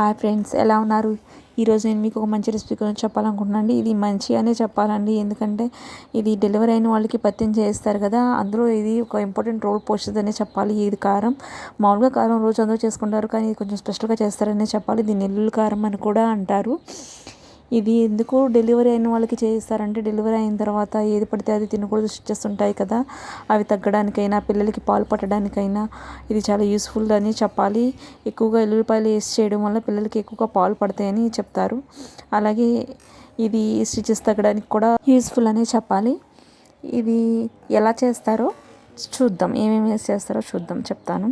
Hi friends ఎలా ఉన్నారు? ఈరోజు నేను మీకు ఒక మంచి రెసిపీ గురించి చెప్పాలనుకుంటున్నాను ఇది మంచి అనే చెప్పాలండి. ఎందుకంటే ఇది డెలివరీ అయిన వాళ్ళకి పత్యం చేస్తారు కదా అందులో ఇది ఒక ఇంపార్టెంట్ రోల్ పోషిస్తుందనే చెప్పాలి. ఇది కారం మామూలుగా కారం రోజు అందరూ చేసుకుంటారు కానీ ఇది కొంచెం స్పెషల్గా చేస్తారనే చెప్పాలి. దీన్ని నెల్లుల్లి కారం అని కూడా అంటారు. ఇది ఎందుకు డెలివరీ అయిన వాళ్ళకి చేయిస్తారంటే డెలివరీ అయిన తర్వాత ఏది పడితే అది తినకూడదు స్టిచెస్ ఉంటాయి కదా. అవి తగ్గడానికైనా పిల్లలకి పాలు పట్టడానికైనా ఇది చాలా యూస్ఫుల్ అని చెప్పాలి. ఎక్కువగా ఎల్లుల్లిపాయలు వేసి చేయడం వల్ల పిల్లలకి ఎక్కువగా పాలు పడతాయని చెప్తారు. అలాగే ఇది స్టిచెస్ తగ్గడానికి కూడా యూస్ఫుల్ అనే చెప్పాలి. ఇది ఎలా చేస్తారో చూద్దాం. ఏమేమి వేసి చేస్తారో చూద్దాం చెప్తాను.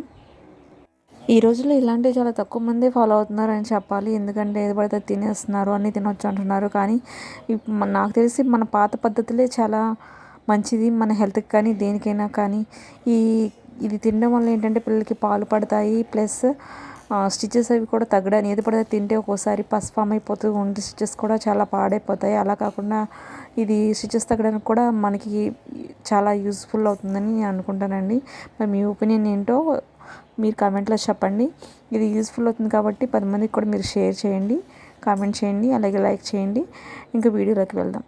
ఈ రోజుల్లో ఇలాంటివి చాలా తక్కువ మందే ఫాలో అవుతున్నారని చెప్పాలి. ఎందుకంటే ఏది పడితే తినేస్తున్నారు అన్నీ తినొచ్చు అంటున్నారు. కానీ నాకు తెలిసి మన పాత పద్ధతులే చాలా మంచిది. మన హెల్త్కి కానీ దేనికైనా కానీ. ఈ ఇది తినడం వల్ల ఏంటంటే పిల్లలకి పాలు పడతాయి. ప్లస్ స్టిచెస్ అవి కూడా తగ్గడానికి ఏది పడితే తింటే ఒక్కోసారి పస్ ఫామ్ అయిపోతూ ఉండి స్టిచెస్ కూడా చాలా పాడైపోతాయి. అలా కాకుండా ఇది స్టిచెస్ తగ్గడానికి కూడా మనకి చాలా యూస్ఫుల్ అవుతుందని నేను అనుకుంటానండి. మరి మీ ఒపీనియన్ ఏంటో మీరు కామెంట్లో చెప్పండి. ఇది యూస్ఫుల్ అవుతుంది కాబట్టి పది మందికి కూడా మీరు షేర్ చేయండి కామెంట్ చేయండి అలాగే లైక్ చేయండి. ఇంకా వీడియోలోకి వెళ్దాం.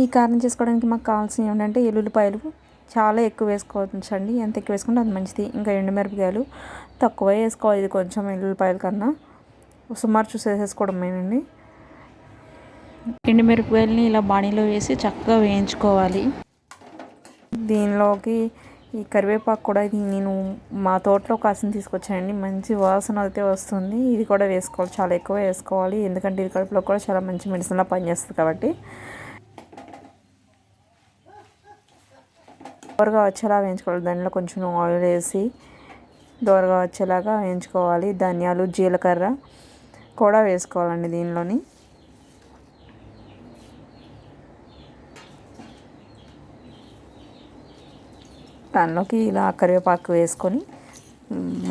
ఈ కారం చేసుకోవడానికి మాకు కావాల్సిన ఏంటంటే ఎల్లుల్లిపాయలు చాలా ఎక్కువ వేసుకోవచ్చండి. ఎంత ఎక్కువ వేసుకుంటే అంత మంచిది. ఇంకా ఎండుమిరపకాయలు తక్కువ వేసుకోవాలి. ఇది కొంచెం ఎల్లుల్లిపాయల కన్నా. సుమారు చూసేసేసుకోవడమేనండి ఎండుమిరపకాయలని ఇలా బాణీలో వేసి చక్కగా వేయించుకోవాలి. దీనిలోకి ఈ కరివేపాకు కూడా ఇది నేను మా తోటలో కాసిన తీసుకొచ్చానండి. మంచి వాసన అయితే వస్తుంది. ఇది కూడా వేసుకోవాలి. చాలా ఎక్కువ వేసుకోవాలి. ఎందుకంటే ఇది కడుపులో కూడా చాలా మంచి మెడిసిన్లా పనిచేస్తుంది కాబట్టి. దోరగా వచ్చేలా వేయించుకోవాలి. దానిలో కొంచెం ఆయిల్ వేసి దోరగా వచ్చేలాగా వేయించుకోవాలి. ధనియాలు జీలకర్ర కూడా వేసుకోవాలండి దీనిలోని. దానిలోకి ఇలా కరివేపాకు వేసుకొని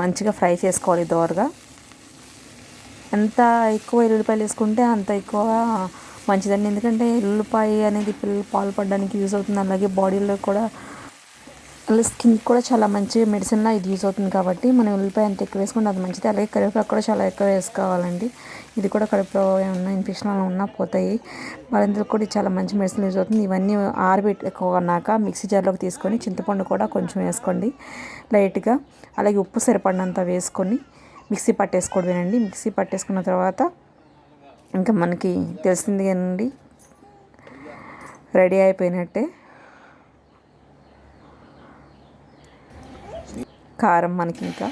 మంచిగా ఫ్రై చేసుకోవాలి దోరగా. ఎంత ఎక్కువ ఎల్లుల్లిపాయలు వేసుకుంటే అంత ఎక్కువ మంచిదండి. ఎందుకంటే ఎల్లుల్లిపాయ అనేది పిల్లలు పాలు పడడానికి యూజ్ అవుతుంది. అలాగే బాడీలో కూడా అలా స్కిన్కి కూడా చాలా మంచి మెడిసిన్లా ఇది యూజ్ అవుతుంది కాబట్టి మనం ఉల్లిపాయ అంత ఎక్కువ వేసుకుంటే అది మంచిది. అలాగే కరివేపాకు కూడా చాలా ఎక్కువ వేసుకోవాలండి. ఇది కూడా కడుపులో ఏమన్నా ఇన్ఫెక్షన్ ఉన్నా పోతాయి. వాళ్ళందరూ కూడా చాలా మంచి మెడిసిన్ యూజ్ అవుతుంది. ఇవన్నీ ఆరబెట్టుకున్నాక మిక్సీ జార్లోకి తీసుకొని చింతపండు కూడా కొంచెం వేసుకోండి లైట్గా. అలాగే ఉప్పు సరిపడినంత వేసుకొని మిక్సీ పట్టేసుకోవడమేనండి మిక్సీ పట్టేసుకున్న తర్వాత ఇంకా మనకి తెలిసింది కదండి రెడీ అయిపోయినట్టే కారం మనకి ఇంకా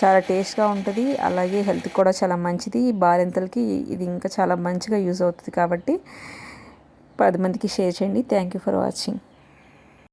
చాలా టేస్ట్గా ఉంటుంది. అలాగే హెల్త్ కూడా చాలా మంచిది. బాలింతలకి ఇది ఇంకా చాలా మంచిగా యూజ్ అవుతుంది కాబట్టి పది మందికి షేర్ చేయండి. Thank you for watching.